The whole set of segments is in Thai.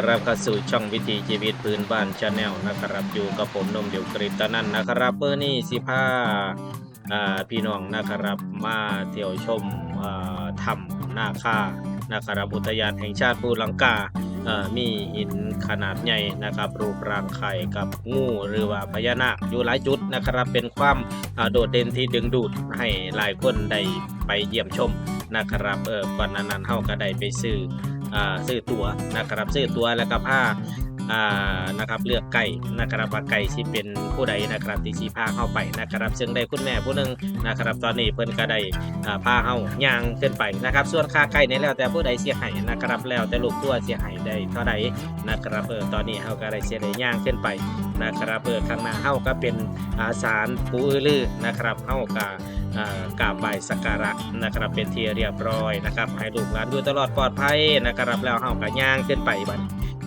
ครับยินดีต้อนรับเข้าสู่ช่องวิถีชีวิตพื้นบ้านชาแนลนะครับอยู่กับผมนมเดียวกริตนั่นนะครับเบอร์นี่สิพาอ่าพี่น้องนะครับมาเที่ยวชมอ่าถ้ำนาคานะครับอุทยานแห่งชาติภูลังกาเอ่อมีหินขนาดใหญ่นะครับรูปร่างไข่กับงูหรือว่าพญานาคอยู่หลายจุดนะครับ เป็นความโดดเด่นที่ดึงดูดให้หลายคนได้ไปเยี่ยมชมนะครับเออก่อนนานั้นเฮาก็ได้ไปซื้อ อ่าซื้อตัวนะครับเสื้อตัวแล้วก็ผ้า อ่านะครับเลือกไก่นะครับว่าไก่ที่เป็นผู้ใดนะครับที่สีพาเข้าไปนะครับซึ่งได้คุณแม่ผู้หนึ่งนะครับตอนนี้เพิ่นก็ได้อ่าพาเฮาย่างขึ้นไปนะครับ ส่วนค่าไก่นี่แล้วแต่ผู้ใดเสียหายนะครับแล้วแต่ลูกตัวเสียหายได้เท่าใดนะครับเออตอนนี้เฮาก็ได้เสียได้ย่างขึ้นไปนะครับเออข้างหน้าเฮาก็เป็นอาสารปูอือลือนะครับเฮาก็อ่ากราบไหว้สักการะนะครับเป็นที่เรียบร้อยนะครับให้ลูกหลานอยู่ตลอดปลอดภัยนะครับแล้วเฮาก็ย่างขึ้นไปบัด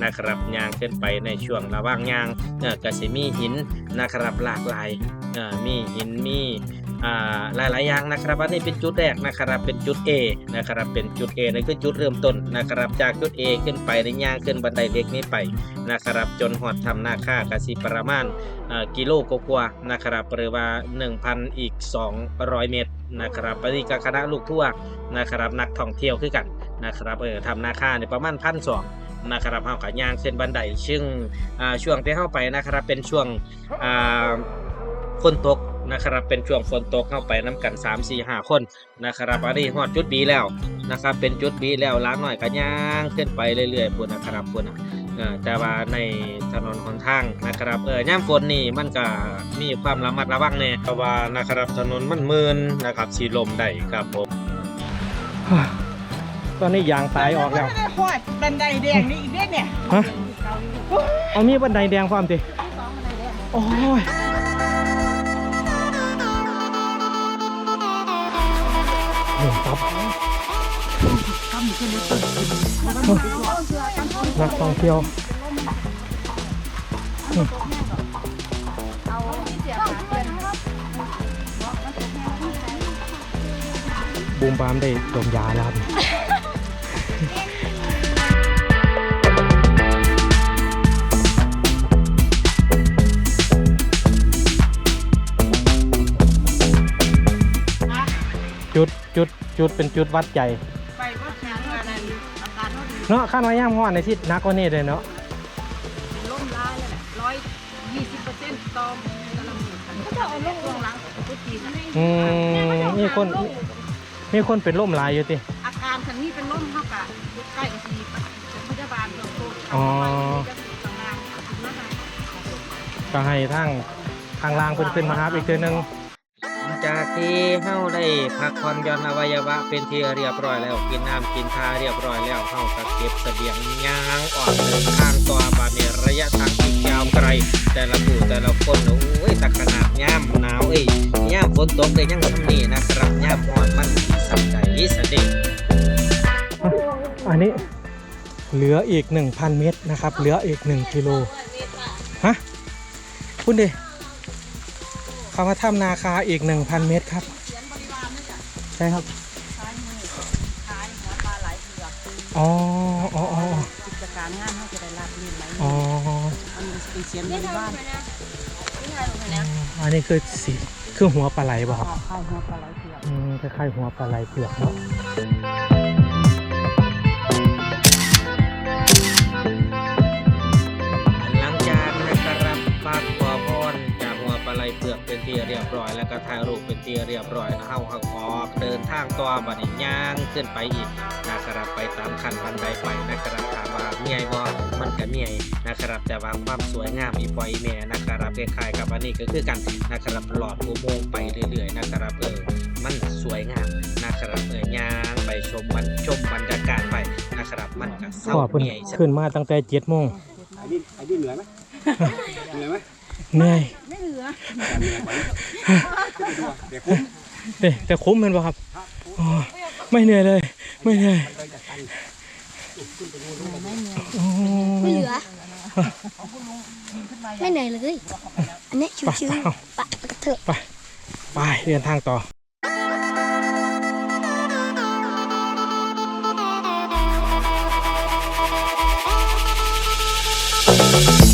นะครับยางขึ้นไปในช่วงระหว่างยางเอ่อก็สิมีหินนะครับหลากหลายเอ่อมีหินมีอ่าหลายอย่างนะครับอันนี้เป็นจุดแรกนะครับเป็นจุด A นะครับเป็นจุด A นั่นคือจุดเริ่มต้นนะครับจากจุด A ขึ้นไปในย่างขึ้นบันไดเล็กนี้ไปนะครับจนหอดทำหน้าค่ากสิประมาณอ่ากิโลกว่านะครับหรือว่า 1,000 อีก 200 เมตรนะครับปฏิกคณะลูกทั่วนะครับนักท่องเที่ยวคือกันนะครับเออทำหน้าค่าเนี่ยประมาณพันสอง นะครับเฮากับย่างเส้นบันไดซึ่งช่วงที่เข้าไปนะครับเป็นช่วงฝนตกนะครับเป็นช่วงฝนตกเข้าไปน้ำกัน 3 4 5 คนนะครับอันนี้ฮอดจุดบีแล้วนะครับเป็นจุดบีแล้วล้างหน่อยก็ย่างขึ้นไปเรื่อยๆพุ่นนะครับพุ่นะแต่ว่าในถนนหนทางนะครับเออย่ามฝนนี่มันก็มีความระมัดระวังแน่เพราะว่านะครับถนนมันมืนนะครับสีลมได้ครับผม ตอนนี้ยางตายออกแล้วไม่ได้หอดบันไดแดงนี่อีกเด้เนี่ยฮะเอามีบันไดแดงความติโอ้ยนี่ครับนักท่องเที่ยวนี่บูมบามได้ดมยาแล้ว จุดจุดเป็นจุดวัดใจไปวัดช้างมานั่นอาการเขาดีเนาะข้าน้อยย่ามห้อนในที่นักกว่านี้เลยเนาะล้มร้ายเลยแหละร้อยยี่สิบเปอร์เซ็นต์ตอมกำลังหมุนเขาจะเอาลงช่วงหลังพุทธีนะอืมมีคนมีคนเป็นล่มหลายอยู่ติอาการคันนี้เป็นล้มเท่ากับใกล้กับทีพยาบาลเบื้องต้นอ๋อจะถูกต่างงานถึงนะคะก็ให้ทางทางล่างเพิ่นขึ้นมาครับอีกเทื่อนึงหลัง จากที่เฮาได้พักผ่อนย่อนอวัยวะเป็นที่เรียบร้อยแล้วกินน้ำกินทาเรียบร้อยแล้วเฮาก็เก็บเสบียงย่างอ่อกเดินทางต่อบาดนี้ระยะทางอีกยาวไกล แต่ละผู้แต่ละคนโอ้ยแต่ขนาดย่ามหนาวเอ้ยย่ามฝนตกเลยยังทำนี่นะครับย่ามร้อนมันสิสับใจสเด็จอันนี้เหลืออีก 1,000 เมตรนะครับ เหลืออีก 1 กิโล ฮะ คุณดิ คำว่าถ้ำนาคาอีก 1,000 เมตรครับใช่ครับซ้ายมือขายหัวปลาไหลเผือกอ๋ออ๋ออ๋อกิจการงานเขาจะได้รับเงินไหลอ๋ออันนี้เป็นเสียงบริบ้านอันนี้คือสีคือหัวปลาไหลบ่ครับข้าวหัวปลาไหลเผือกอืมคล้ายๆหัวปลาไหลเผือกเนาะ เปลือกเป็นที่เรียบร้อย แล้วก็ถ่ายรูปเป็นที่เรียบร้อยนะเฮาเฮาออกเดินทางต่อบัดนี้ย่างขึ้นไปอีกนะครับไปตามขั้นบันไดไปนะครับถามว่าเมียบ่มันก็เมียนะครับแต่ว่าความสวยงามอีปอยแม่นะครับคล้ายๆกับอันนี้ก็คือกันนะครับหลอดอุโมงค์ไปเรื่อยๆนะครับเออมันสวยงามนะครับเออย่างไปชมมันชมบรรยากาศไปนะครับมันก็เศร้าพ่อเพิ่นเมียขึ้นมาตั้งแต่7โมงไอ้นี่ไอ้นี่เหนื่อยไหมเหนื่อยไหม เหนื่อยไม่เหลือแต่เหนื่อยกว่านี้ขึ้นไปดูอะเดี๋ยวคุ้มเด้แต่คุ้มแม่นบ่ครับอ๋อไม่เหนื่อยเลย ไม่เหนื่อยโอ้ไม่เหลือไม่เหนื่อยเลยอันนี้ชิวๆปะกระเถอะไปไปเดินทางต่อเพิ่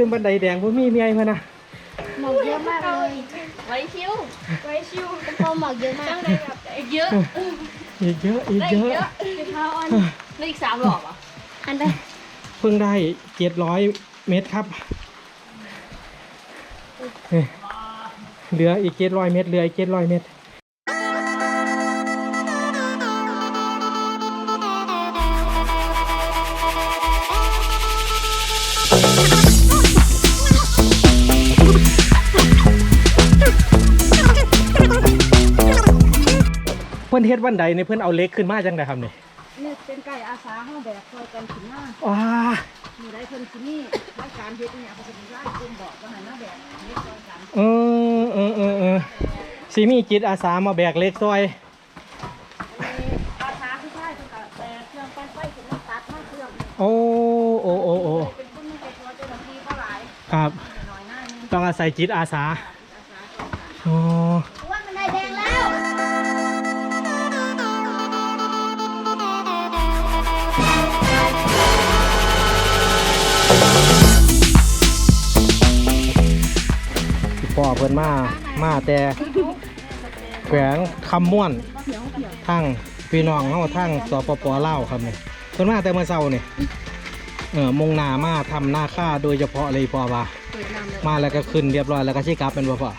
ขึ้นบันไดแดงบ่มีเมียเพิ่นน่ะหมอกเยอะมากเลยไว้ชิวไว้ชิวเป็นพอหมอกเยอะมากเยอะอีกเยอะอีกเยอะได้อีกสามหลอกอะอันใดเพิ่งได้เจ็ดร้อยเมตรครับเอ้ยเหลืออีกเจ็ดร้อยเมตรเหลืออีกเจ็ดร้อยเมตร พิ่นเฮ็ดวันใดนี่เพิ่นเอาเล็กขึ้นมาจังไดครับนี่นี่เป็นไก่อาสาห้าแบกคอยกันถึงหน้าว้ามีได้คนที่นี่รายการเฮ็ดเนี่ยเขาจะมีรายกลุ่มบอกว่าให้มาแบกเฮ็ดคอยกันเออเออเออเออสีมีจิตอาสามาแบกเล็กซอยอาสาคือใช่เพิ่นก็แต่เครื่องปั้นไฟถึงมาตัดมาเครื่องโอ้โอ้โอ้โอ้เป็นคนมีใจคอยเจ้าหน้าที่ก็หลายครับหน่อยหน้านึงต้องอาศัยจิตอาสาอ๋อ พ่อเพิ่นมา มาแต่แขวงคำม่วนทั้งพี่น้องเฮาทั้งสปปลาวครับนี่เพิ่นมาแต่เมื่อเช้านี่เออมงหนามาทำหน้าค่าโดยเฉพาะเลยพ่อว่ามาแล้วก็ขึ้นเรียบร้อยแล้วก็ชิกลับเป็นบ่พ่อ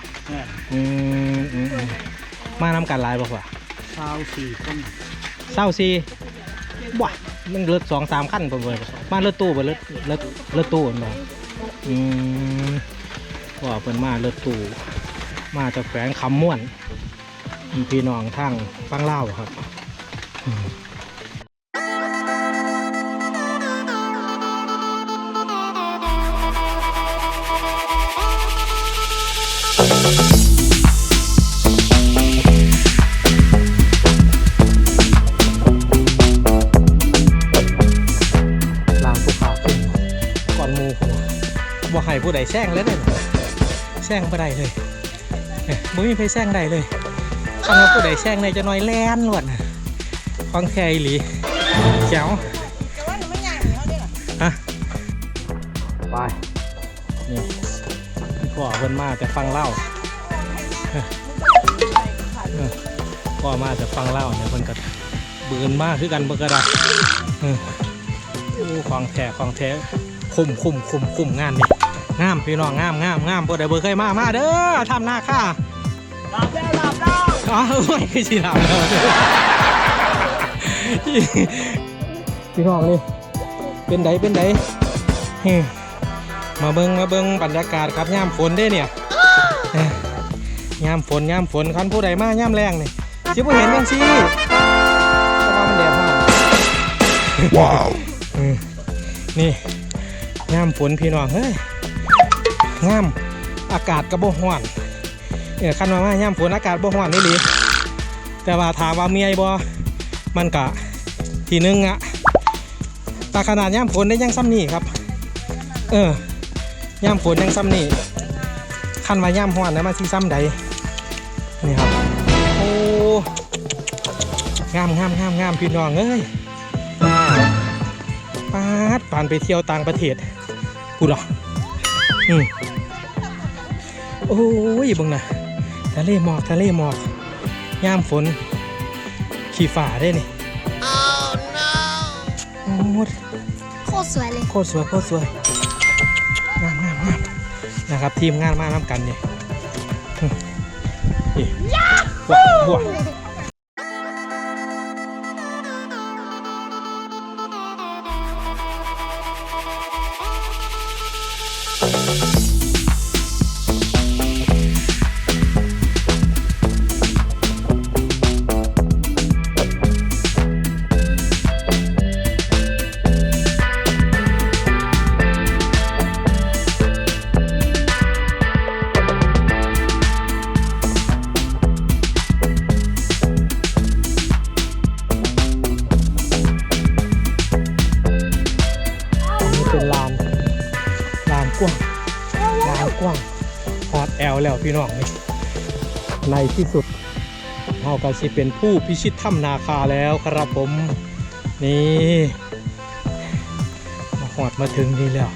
อืมอืมอืมมานำกันหลายบ่พ่อชาวสี่คนเศร้าซีว้ามันรถสองสามขั้นผมเลยมารถตู้บ่รถรถรถตู้เนาะอืม ว่าเพิ่นมารถตู้มาจากแขวงคำม่วน พี่น้องทางฟังเล่าครับอืมลางภูเขาก่อนมูบ่ให้ผู้ใดแซงแล้วเด้อแซงบ่ได้เลยเอ้ยบ่มีใครแซงได้เลยคำว่าผู้ใดแซงได้จะน้อยแล่นล้วนน่ะของแท้อีหลีแจ๋วฮะไปนี่พ่อเพิ่นมาแต่ฟังเล่าเออเออพ่อมาแต่ฟังเล่าเนี่ยเพิ่นก็บืนมากคือกันเบิ่งก็ได้เออโอ้ของแท้ของแท้คุ้มคุ้มคุ้มคุ้มงานนี่ งามพี่น้องงามงามงามบ่ได้เบอร์เคยมามาเด้อทำหน้าค่าหลับแล้วหลับแล้วอ๋อไม่คือสิหลับแล้วพี่น้องนี่เป็นไดเป็นไดเฮ้ยมาเบิงมาเบิงบรรยากาศครับย่ามฝนเด้เนี่ยเอ้ยย่ามฝนย่ามฝนคันผู้ใดมาย่ามแรงนี่สิบ่เห็นยังสิเพราะว่ามันแดดร้อนอืมนี่งามฝนพี่น้องเฮ้ย งามอากาศกระโบห้อนเออคันว่ามาย่ามฝนอากาศบ่ห้อนนี่หลีแต่ว่าถามว่าเมียบ่มันกะทีนึงอะแตาขนาดย่ามฝนได้ยังซ้ำนี่ครับ เออย่ามฝนยังซ้ำนี่คันว่าย่ามห้อนนะมันสิซ้ำใดนี่ครับโอ้งามงามงามงามพี่น้องเอ้ยปาดปานไปเที่ยวต่างประเทศพูดหรออืม โอ้ยเบังนะทะเลหมอกทะเลหมอกยามฝน ขี่ฝ่าได้นี่โอ้ยโคตรสวยเลย โคตรสวยโคตรสวยงามงามงามนะครับทีมงานมาน้ำกันนี่อืมนี่ว้าวว้าวก ที่สุดเราก็สิเป็นผู้พิชิตถ้ำนาคาแล้วครับผม นี่มาหอดมาถึงนี่แล้ว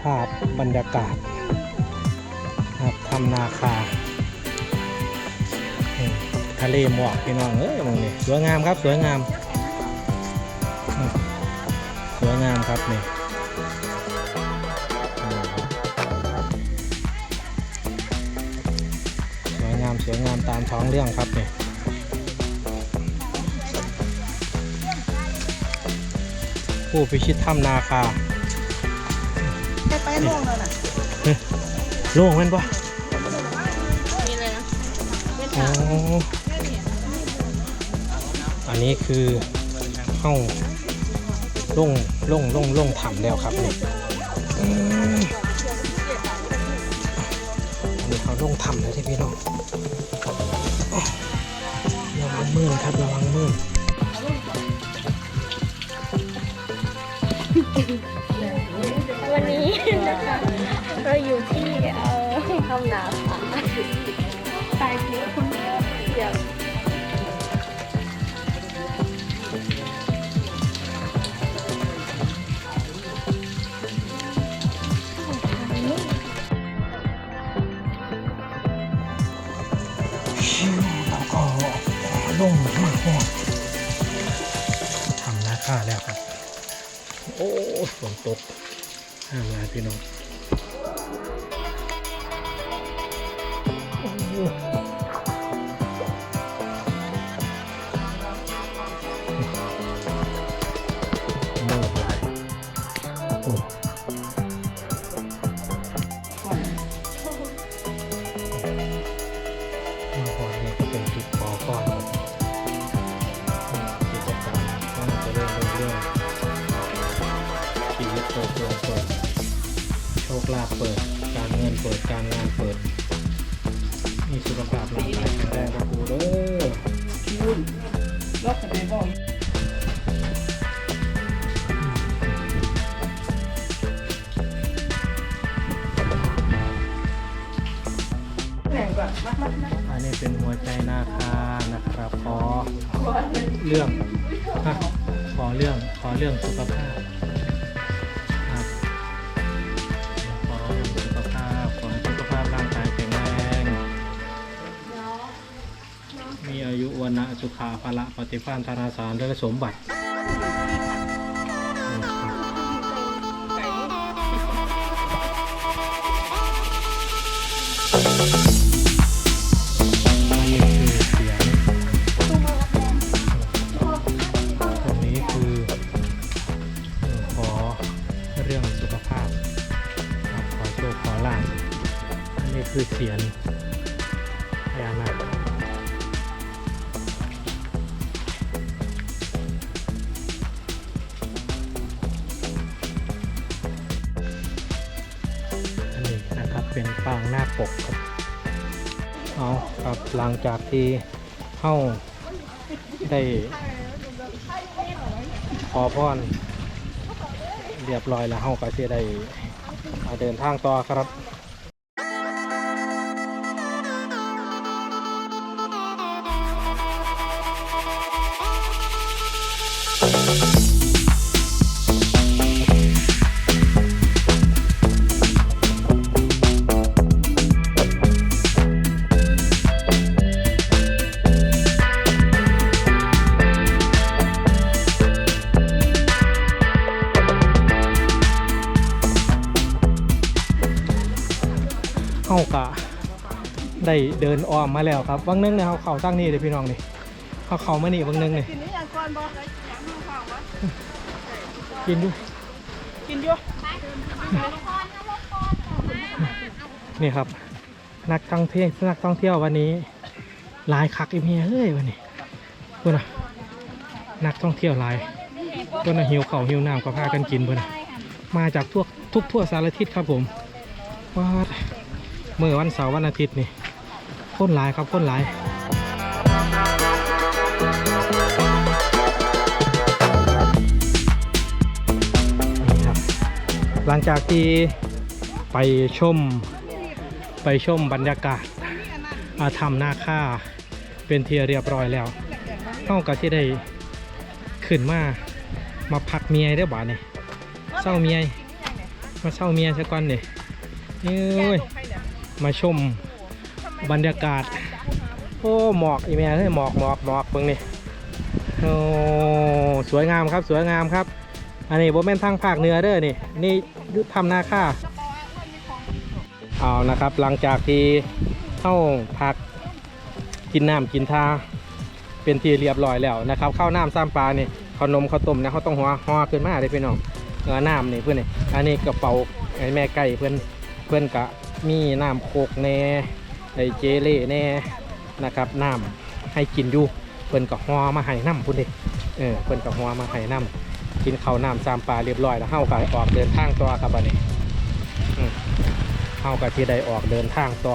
ภาพบรรยากาศครับถ้ำนาคาทะเลหมอกพี่น้องเอ้ยมองนี่สวยงามครับสวยงาม สวยงามครับนี่ วยงามสวยงามตามท้องเรื่องครับนี่ผู้พิชิตถ้ำนาคาไปม่วงเลยนะโล่งแมันปะมีเลยนะอ๋ออันนี้คือเข้าล่งล่งล่งล่งถ้ำแล้วครับนี่ อืมอันนี้เขาล่งถ้ำแล้วที่พี่น้องอ๋อระวังมืนครับระวังมืนวันนี้นะคะเราอยู่ที่เอ่อทำนาค่ะตายทีคุณเดี๋ยว แล้วก็ลงมากมากทำนาคาแล้วครับ โอ้ฝนตกห้ามงาพี่น้อง คลาภเปิด การเงินเปิด การงานเปิด มีสุขภาพร่างกายแข็งแรงกับกูเด้อรถจะไปบอยอันนี้เป็นหัวใจนาคานะครับขอเรื่องขอเรื่องขอเรื่องสุขภาพ สุขาภละปฏิภาณธนาสารและสมบัติเสียงตรงนี้คือขอเรื่องสุขภาพครับขอโชคขอลาภอันนี้คือเสียง ครับ หลังจากที่เข้าได้ขอพรเรียบร้อยแล้วเข้าก็จะได้เอาเดินทางต่อครับ เข้ากะได้เดินอ้อมมาแล้วครับบางนึงเนี่ยเขาเขาตั้งนี่เลยพี่น้องนี่เขาเขามานี่บางนึงนี่กินนี่ยังก่อนบ่ได้ยังข้าววะกินดูกินอยู่นี่ครับ นักท่องเที่ยวนักท่องเที่ยววันนี้หลายคักอีเมียเฮ้ยวันนี้พูดนะนักท่องเที่ยวหลายพูดนะหิวเข่าวหิวน้ำก็พากันกินพูดนะมาจากทั่วทุกทั่วสารทิศครับผมว่า เมื่อวันเสาร์วันอาทิตย์นี่คนหลายครับคนหลายหลังจากที่ไปชมไปชมบรรยากาศอาทำหน้าค่าเป็นเทียเรียบร้อยแล้วเท่ากับที่ได้ขึ้นมามาพักเมียได้บ่านี่เศร้าเมียมาเศร้าเมียสักก่อนนี่เอ้ย มาชมบรรยากาศ โอ้หมอกอีแม่เฮ้ยหมอกหมอกหมอกเบิ่งนี่โอ้สวยงามครับสวยงามครับ อันนี้บ่แม่นทางภาคเหนือเด้อนี่นี่ทำนาค่าเอานะครับ หลังจากที่เข้าพักกินน้ำกินทาเป็นที่เรียบร้อยแล้วนะครับข้าวน้ำซ้ำปลานี่ขนมข้าวต้มนะเขาต้องหัวห่อขึ้นมาเลยพี่น้องเออน้ำนี่เพื่อนนี่อันนี้กระเป๋าไอ้แม่ไก่เพื่อนเพื่อนกะ มีน้ำโคกแน่ไอเจเล่แน่นะครับน้ำให้กินอยู่เพื่นก็ห่อมาให้น้ำพุ่นเด็เออเพื่นก็ห่อมาให้น้ำกินข้าวน้ำซามปลาเรียบร้อยแล้วเฮาก็ออกเดินทางต่อครับบัดนี้เฮาก็ที่ได้ออกเดินทางต่อ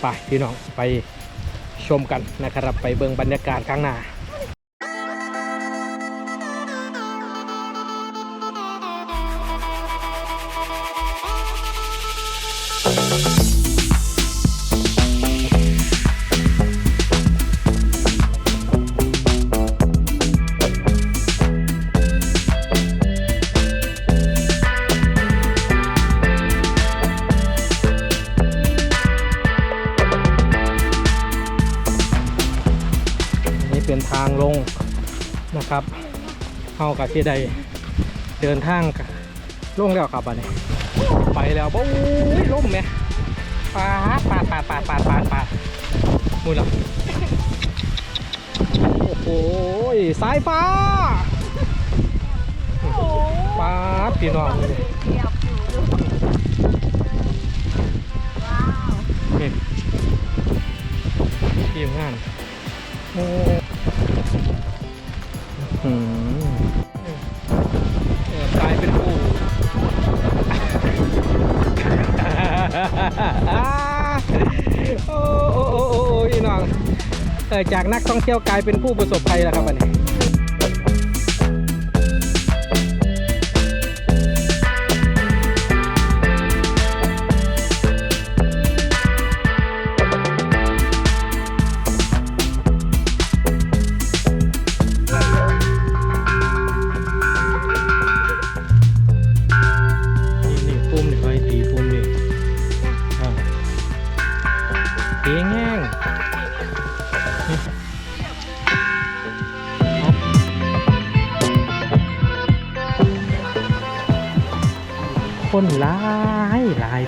ไปพี่น้องไปชมกันนะครับ ไปเบิ่งบรรยากาศข้างหน้า เป็นทางลงนะครับเฮาก็ที่ได้เดินทางลงแล้วครับบัดนี้ ไปแล้วโอ้ยล่มไหมปาดปาดปาดปาดปาดปาดปาดมือละโอ้โหสายฟ้าปาดพี่น้อง จากนักท่องเที่ยวกลายเป็นผู้ประสบภัยแล้วครับวันนี้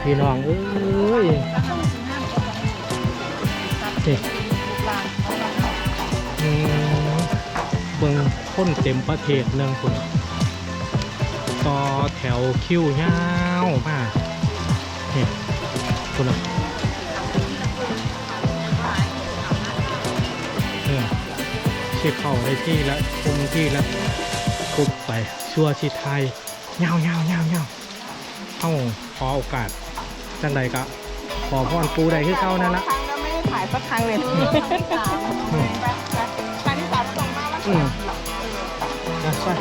พี่น้องเอ้ยนี่เบิ่งคนเต็มประเทศเนื่องคนต่อแถวคิวยาวมากนี่คนละเนี่ยชิเข้าในที่ละคุมที่ละคุบไปชั่วชิไทยเงาเงาเงาเงาเข้าขอโอกาส จังใดก็ขอพรปูใดคือเข้านั่นละ ครั้งแล้วไม่ได้ถ่ายสักครั้งเลยอืมครั้งที่สามส่งมาแล้วอืม นะใช่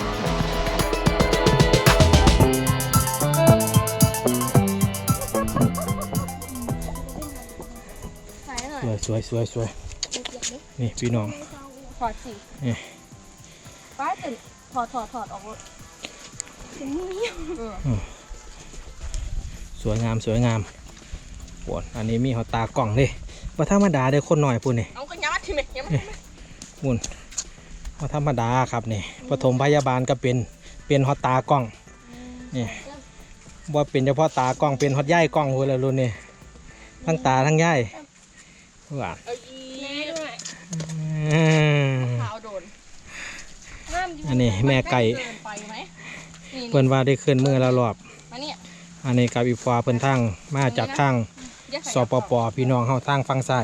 ถ่ายหน่อยสวยสวยสวยสวยนี่พี่น้อง ถอดสินี่ ป้าตื่นถอดถอดถอดออกเลยถึงนี่ สวยงามสวยงามปวดอันนี้มีเขาตากล่องเลยว่าธรรมดาเด้อคนหน่อยพูดนี่เอาก็ย้ำทีไหมย้ำมุนว่าธรรมดาครับนี่ปฐมพยาบาลก็เป็นเป็นฮอตตากล้องนี่ว่าเป็นเฉพาะตากล้องเป็นฮอตย่ายกล้องพูดแล้วรุ่นนี่ทั้งตาทั้งย่ายหวานเอาอีแม่ด้วยอืมขาวโดนห้ามอยู่อันนี้แม่ไก่เกินไปไหมนี่เพิ่นว่าได้ขึ้นมือละรอบมาเนี่ย อันนี้กับอีฟ้าเพิ่นทางมาจากทางสปปพี่น้องเฮาทางฟังใส่